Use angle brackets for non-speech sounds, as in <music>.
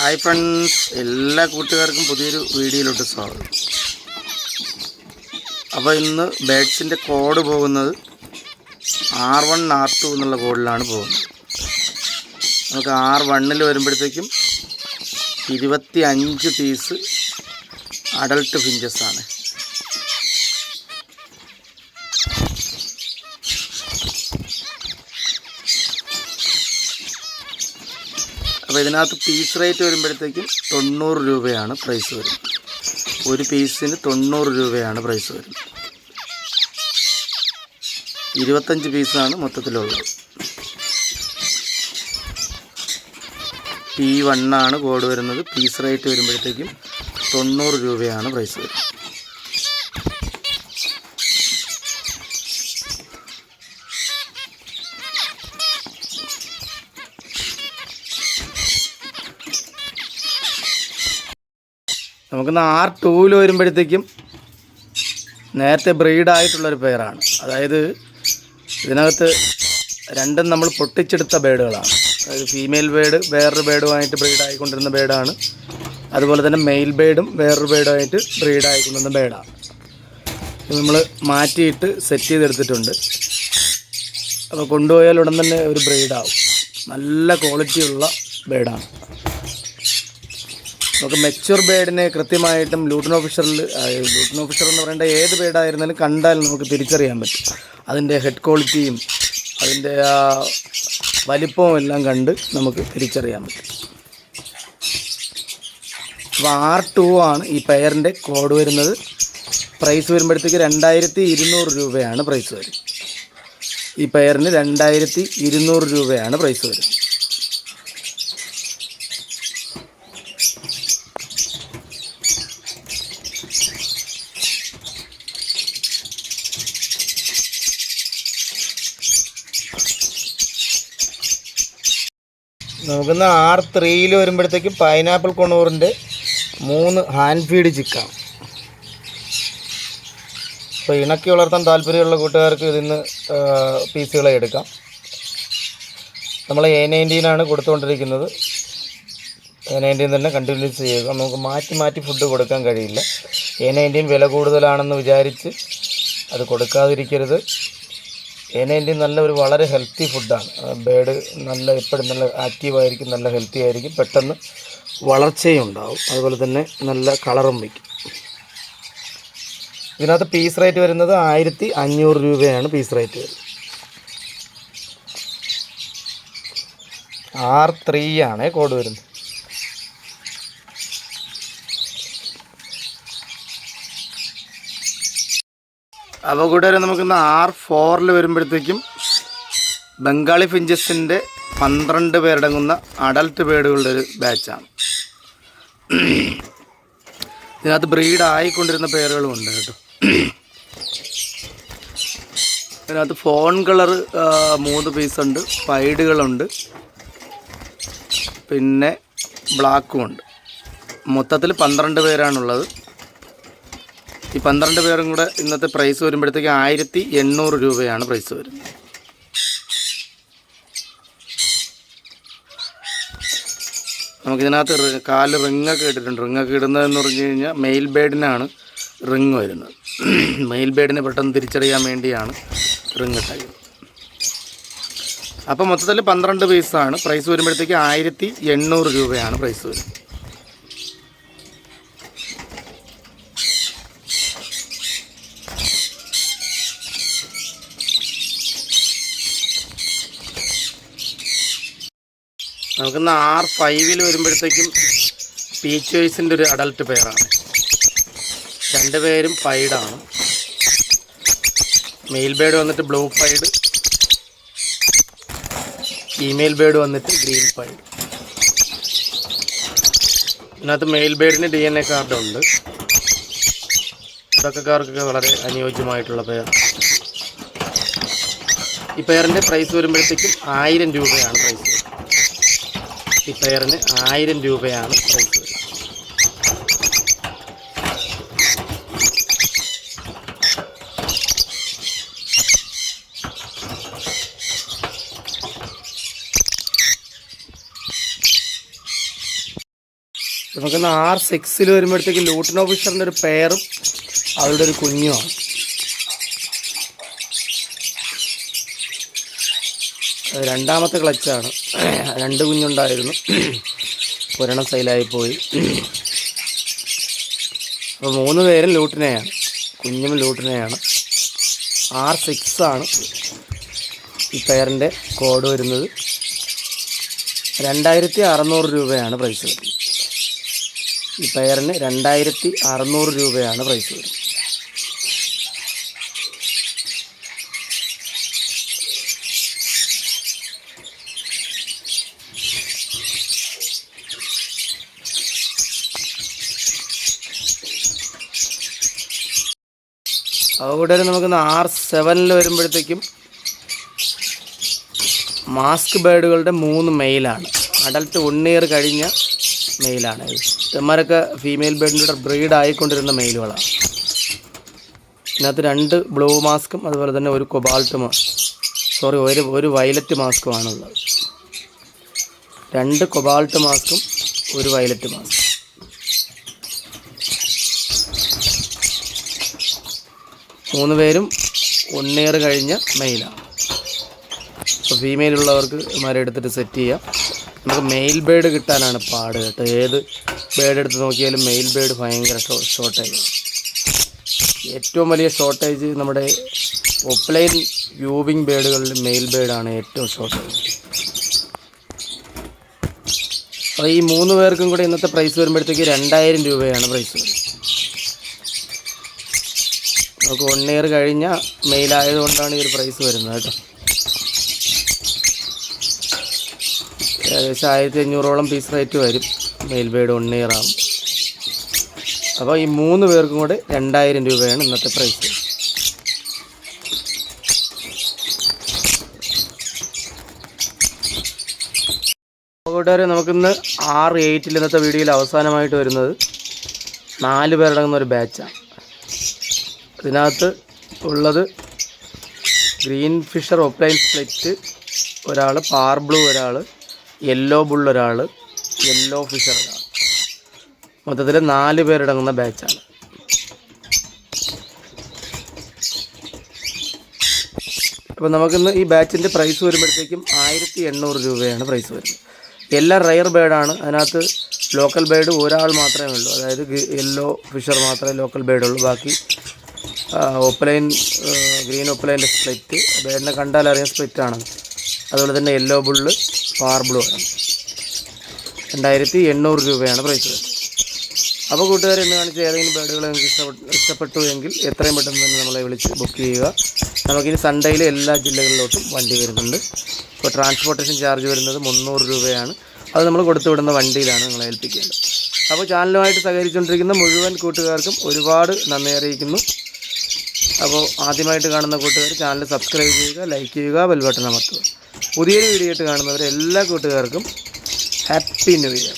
Hi friends എല്ലാ കൂട്ടുകാർക്കും പുതിയൊരു വീഡിയോയിലോട്ട് സ്വാഗതം. അപ്പോൾ ഇന്ന് ബേഡ്സിന്റെ കോഡ് പോകുന്നത് ആർ വൺ ആർ ടു എന്നുള്ള കോഡിലാണ് പോകുന്നത്. നമുക്ക് ആർ വണ്ണിൽ വരുമ്പോഴത്തേക്കും ഇരുപത്തി അഞ്ച് പീസ് അഡൾട്ട് ഫിഞ്ചസ് അപ്പോൾ ഇതിനകത്ത് പീസ് റേറ്റ് വരുമ്പോഴത്തേക്കും തൊണ്ണൂറ് രൂപയാണ് പ്രൈസ് വരുന്നത്. ഒരു പീസിന് തൊണ്ണൂറ് രൂപയാണ് പ്രൈസ് വരുന്നത്. ഇരുപത്തഞ്ച് പീസാണ് മൊത്തത്തിലുള്ളത്. പി വണ്ണാണ് കോഡ് വരുന്നത്. പീസ് റേറ്റ് വരുമ്പോഴത്തേക്കും തൊണ്ണൂറ് രൂപയാണ് പ്രൈസ് വരുന്നത്. നമുക്കിന്ന് ആർ ടൂവിൽ വരുമ്പോഴത്തേക്കും നേരത്തെ ബ്രീഡായിട്ടുള്ളൊരു പെയറാണ് അതായത് ഇതിനകത്ത് രണ്ടും നമ്മൾ പൊട്ടിച്ചെടുത്ത ബേഡുകളാണ്. അതായത് ഫീമെയിൽ ബേഡ് വേറൊരു ബേഡുമായിട്ട് ബ്രീഡായിക്കൊണ്ടിരുന്ന ബേഡാണ് അതുപോലെ തന്നെ മെയിൽ ബേഡും വേറൊരു ബേഡുമായിട്ട് ബ്രീഡായിക്കൊണ്ടിരുന്ന ബേഡാണ് നമ്മൾ മാറ്റിയിട്ട് സെറ്റ് ചെയ്തെടുത്തിട്ടുണ്ട്. അപ്പോൾ കൊണ്ടുപോയാൽ ഉടൻ തന്നെ ഒരു ബ്രീഡാവും നല്ല ക്വാളിറ്റിയുള്ള ബേഡാണ് നമുക്ക് മെച്യൂർ ബേഡിനെ കൃത്യമായിട്ടും ലൂട്ടൻ ഓഫീസറിൽ ലൂട്ടൻ ഓഫീസർ എന്ന് പറയേണ്ട ഏത് ബേഡായിരുന്നാലും കണ്ടാൽ നമുക്ക് തിരിച്ചറിയാൻ പറ്റും. അതിന്റെ ഹെഡ് ക്വാളിറ്റിയും അതിന്റെ ആ വലിപ്പവും എല്ലാം കണ്ട് നമുക്ക് തിരിച്ചറിയാൻ പറ്റും. അപ്പോൾ ആർ ടു ആണ് ഈ പെയറിന്റെ കോഡ് വരുന്നത്. പ്രൈസ് വരുമ്പോഴത്തേക്ക് രണ്ടായിരത്തി ഇരുന്നൂറ് രൂപയാണ് പ്രൈസ് വരുന്നത്. ഈ പെയറിന് രണ്ടായിരത്തി ഇരുന്നൂറ് രൂപയാണ് പ്രൈസ് വരുന്നത്. നമുക്കിന്ന് ആർ ത്രീയിൽ വരുമ്പോഴത്തേക്കും പൈനാപ്പിൾ കൊണൂറിന്റെ മൂന്ന് ഹാൻഡ് ഫീഡ് ചിക്കൻ അപ്പോൾ ഇണക്കി വളർത്താൻ താല്പര്യമുള്ള കൂട്ടുകാർക്ക് ഇതിന്ന് പീസുകളെ എടുക്കാം. നമ്മൾ എ നയന്റീനാണ് കൊടുത്തുകൊണ്ടിരിക്കുന്നത്. എ നയന്റീൻ തന്നെ കണ്ടിന്യൂസ് ചെയ്യുക. നമുക്ക് മാറ്റി മാറ്റി ഫുഡ് കൊടുക്കാൻ കഴിയില്ല. എ നയന്റീൻ വില കൂടുതലാണെന്ന് വിചാരിച്ച് അത് കൊടുക്കാതിരിക്കരുത്. എ നല്ലൊരു വളരെ ഹെൽത്തി ഫുഡാണ് ബേഡ് നല്ല എപ്പോഴും നല്ല ആക്റ്റീവായിരിക്കും നല്ല ഹെൽത്തി ആയിരിക്കും പെട്ടെന്ന് വളർച്ചയും ഉണ്ടാവും. അതുപോലെ തന്നെ നല്ല കളറും വയ്ക്കും. ഇതിനകത്ത് പീസ് റേറ്റ് വരുന്നത് ആയിരത്തി അഞ്ഞൂറ് രൂപയാണ് പീസ് റേറ്റ് വരുന്നത്. ആർ ത്രീ ആണ് കോഡ് വരുന്നത്. അപ്പോൾ കൂട്ടുകാരെ നമുക്കിന്ന് ആർ ഫോറിൽ വരുമ്പോഴത്തേക്കും ബംഗാളി ഫിഞ്ചസിന്റെ പന്ത്രണ്ട് പേരടങ്ങുന്ന അഡൽട്ട് ബേഡുകളുടെ ഒരു ബാച്ചാണ് ഇതിനകത്ത് ബ്രീഡ് ആയിക്കൊണ്ടിരുന്ന പേരുകളും ഉണ്ട് കേട്ടോ. ഇതിനകത്ത് ഫോൺ കളർ മൂന്ന് പീസുണ്ട് പൈഡുകളുണ്ട് പിന്നെ ബ്ലാക്കും ഉണ്ട്. മൊത്തത്തിൽ പന്ത്രണ്ട് പേരാണുള്ളത്. ഈ പന്ത്രണ്ട് പേരും കൂടെ ഇന്നത്തെ പ്രൈസ് വരുമ്പോഴത്തേക്ക് ആയിരത്തി എണ്ണൂറ് രൂപയാണ് പ്രൈസ് വരുന്നത്. നമുക്കിതിനകത്ത് കാൽ റിങ്ങൊക്കെ ഇട്ടിട്ടുണ്ട്. റിങ്ങൊക്കെ ഇടുന്നതെന്ന് പറഞ്ഞു കഴിഞ്ഞാൽ മെയിൽ ബേഡിനാണ് റിങ് വരുന്നത്. <clears throat> മെയിൽ ബേഡിനെ പെട്ടെന്ന് തിരിച്ചറിയാൻ വേണ്ടിയാണ് റിങ് ഇട്ടത്. അപ്പോൾ മൊത്തത്തിൽ പന്ത്രണ്ട് പീസാണ് പ്രൈസ് വരുമ്പോഴത്തേക്ക് ആയിരത്തി രൂപയാണ് പ്രൈസ് വരുന്നത്. നമുക്കിന്ന് ആർ ഫൈവിൽ വരുമ്പോഴത്തേക്കും പീച്ചേഴ്സിന്റെ ഒരു അഡൾട്ട് പെയറാണ് രണ്ട് പേരും പൈഡാണ് മെയിൽ ബേഡ് വന്നിട്ട് ബ്ലൂ പൈഡ് ഫീമെയിൽ ബേഡ് വന്നിട്ട് ഗ്രീൻ പൈഡ് ഇതിനകത്ത് മെയിൽ ബേഡിന് ഡി എൻ എ കാർഡുണ്ട് തുടക്കക്കാർക്കൊക്കെ വളരെ അനുയോജ്യമായിട്ടുള്ള പെയർ ഈ പെയറിന്റെ പ്രൈസ് വരുമ്പോഴത്തേക്കും ആയിരം രൂപയാണ് പ്രൈസ് പെയറിന് ആയിരം രൂപയാണ് പ്രൈസ് വരുന്നത് നമുക്കിന്ന് ആർ സിക്സിൽ വരുമ്പോഴത്തേക്ക് ലൂട്ടൻ ഓഫീസറിന്റെ ഒരു പെയറും അവരുടെ ഒരു കുഞ്ഞുമാണ്. രണ്ടാമത്തെ ക്ലച്ചാണ്. രണ്ട് കുഞ്ഞുണ്ടായിരുന്നു. ഒരെണ്ണം സൈലായി പോയി. അപ്പോൾ മൂന്ന് പേരും ലൂട്ടിനെയാണ്. കുഞ്ഞും ലൂട്ടിനെയാണ്. ആർ സിക്സ് ആണ് ഈ പെയറിന്റെ കോഡ് വരുന്നത്. രണ്ടായിരത്തി അറുന്നൂറ് രൂപയാണ് പ്രൈസ് വരുന്നത്. ഈ പെയറിന് രണ്ടായിരത്തി അറുന്നൂറ് രൂപയാണ് പ്രൈസ് വരുന്നത്. അതുകൂടെ നമുക്ക് ആർ സെവനിൽ വരുമ്പോഴത്തേക്കും മാസ്ക് ബേഡുകളുടെ മൂന്ന് മെയിലാണ് അഡൽട്ട് വൺ ഇയർ കഴിഞ്ഞ മെയിലാണ് ചെമ്മാരൊക്കെ ഫീമെയിൽ ബേഡിന്റെ ബ്രീഡ് ആയിക്കൊണ്ടിരുന്ന മെയിലുകളാണ് ഇതിനകത്ത് രണ്ട് ബ്ലൂ മാസ്കും അതുപോലെ തന്നെ ഒരു കൊബാൾട്ട് സോറി ഒരു ഒരു വയലറ്റ് മാസ്കുമാണുള്ളത് രണ്ട് കൊബാൾട്ട് മാസ്കും ഒരു വയലറ്റ് മാസ്കും മൂന്ന് പേരും വൺ ഇയർ കഴിഞ്ഞ മെയിലാണ് അപ്പോൾ ഇമാരെ എടുത്തിട്ട് സെറ്റ് ചെയ്യാം. നമുക്ക് മെയിൽ ബേഡ് കിട്ടാനാണ് പാട് കേട്ടോ. ഏത് ബേഡ് എടുത്ത് നോക്കിയാലും മെയിൽ ബേഡ് ഭയങ്കര ഷോർട്ടേജ് ഏറ്റവും വലിയ ഷോർട്ടേജ് നമ്മുടെ ഓഫ്ലൈൻ വ്യൂവിങ് ബേഡുകളിൽ മെയിൽ ബേഡാണ് ഏറ്റവും ഷോർട്ടേജ് അപ്പോൾ ഈ മൂന്ന് പേർക്കും കൂടെ ഇന്നത്തെ പ്രൈസ് വരുമ്പോഴത്തേക്ക് രണ്ടായിരം രൂപയാണ് പ്രൈസ് വരുന്നത് നമുക്ക് വൺ ഇയർ കഴിഞ്ഞ മെയിലായതുകൊണ്ടാണ് ഈ ഒരു പ്രൈസ് വരുന്നത് കേട്ടോ. ഏകദേശം ആയിരത്തി അഞ്ഞൂറോളം പീസ് റേറ്റ് വരും മെയിൽ ബേഡ് വൺ ഇയർ ആകും അപ്പോൾ ഈ മൂന്ന് പേർക്കും കൂടെ രണ്ടായിരം രൂപയാണ് ഇന്നത്തെ പ്രൈസ് കൂട്ടുകാരെ നമുക്കിന്ന് ആറ് എയ്റ്റിൽ ഇന്നത്തെ വീഡിയോയിൽ അവസാനമായിട്ട് വരുന്നത് നാല് പേരടങ്ങുന്ന ഒരു ബാച്ചാണ് ഇതിനകത്ത് ഉള്ളത് ഗ്രീൻ ഫിഷർ ഒപ്ലൈൻ സ്പ്ലിറ്റ് ഒരാൾ പാർ ബ്ലൂ ഒരാൾ യെല്ലോ ബുൾ ഒരാൾ യെല്ലോ ഫിഷർ ഒരാൾ മൊത്തത്തിൽ നാല് പേരടങ്ങുന്ന ബാച്ചാണ്. അപ്പോൾ നമുക്കിന്ന് ഈ ബാച്ചിന്റെ പ്രൈസ് വരുമ്പോഴത്തേക്കും ആയിരത്തി എണ്ണൂറ് രൂപയാണ് പ്രൈസ് വരുന്നത്. എല്ലാം റയർ ബേഡാണ് അതിനകത്ത് ലോക്കൽ ബേഡ് ഒരാൾ മാത്രമേ ഉള്ളൂ. അതായത് യെല്ലോ ഫിഷർ മാത്രമേ ലോക്കൽ ബേഡുള്ളൂ ബാക്കി ഒപ്പലൈൻ ഗ്രീൻ ഓപ്പലൈന്റെ സ്പ്ലിറ്റ് ബേഡിനെ കണ്ടാൽ അറിയാം സ്പ്ലിറ്റ് ആണ്. അതുപോലെ തന്നെ യെല്ലോ ബുള്ള് പാർ ബ്ലൂ ആണ്. രണ്ടായിരത്തി എണ്ണൂറ് രൂപയാണ് പ്രൈസ് അപ്പോൾ കൂട്ടുകാർ എന്ന് കാണിച്ച ഏതെങ്കിലും ബേഡുകൾ നിങ്ങൾക്ക് ഇഷ്ടപ്പെട്ടു ഇഷ്ടപ്പെട്ടു എങ്കിൽ എത്രയും പെട്ടെന്ന് തന്നെ നമ്മളെ വിളിച്ച് ബുക്ക് ചെയ്യുക. നമുക്കിനി സൺഡേയിൽ എല്ലാ ജില്ലകളിലോട്ടും വണ്ടി വരുന്നുണ്ട്. ഇപ്പോൾ ട്രാൻസ്പോർട്ടേഷൻ ചാർജ് വരുന്നത് മുന്നൂറ് രൂപയാണ്. അത് നമ്മൾ കൊടുത്തു വിടുന്ന വണ്ടിയിലാണ് നിങ്ങളെ ഏൽപ്പിക്കേണ്ടത്. അപ്പോൾ ചാനലുമായിട്ട് സഹകരിച്ചുകൊണ്ടിരിക്കുന്ന മുഴുവൻ കൂട്ടുകാർക്കും ഒരുപാട് നന്ദി അറിയിക്കുന്നു. അപ്പോൾ ആദ്യമായിട്ട് കാണുന്ന കൂട്ടുകാർ ചാനൽ സബ്സ്ക്രൈബ് ചെയ്യുക ലൈക്ക് ചെയ്യുക ബെൽ ബട്ടൺ അമർത്തുക. പുതിയൊരു വീഡിയോ ആയിട്ട് കാണുന്നവർ എല്ലാ കൂട്ടുകാർക്കും ഹാപ്പി ന്യൂ ഇയർ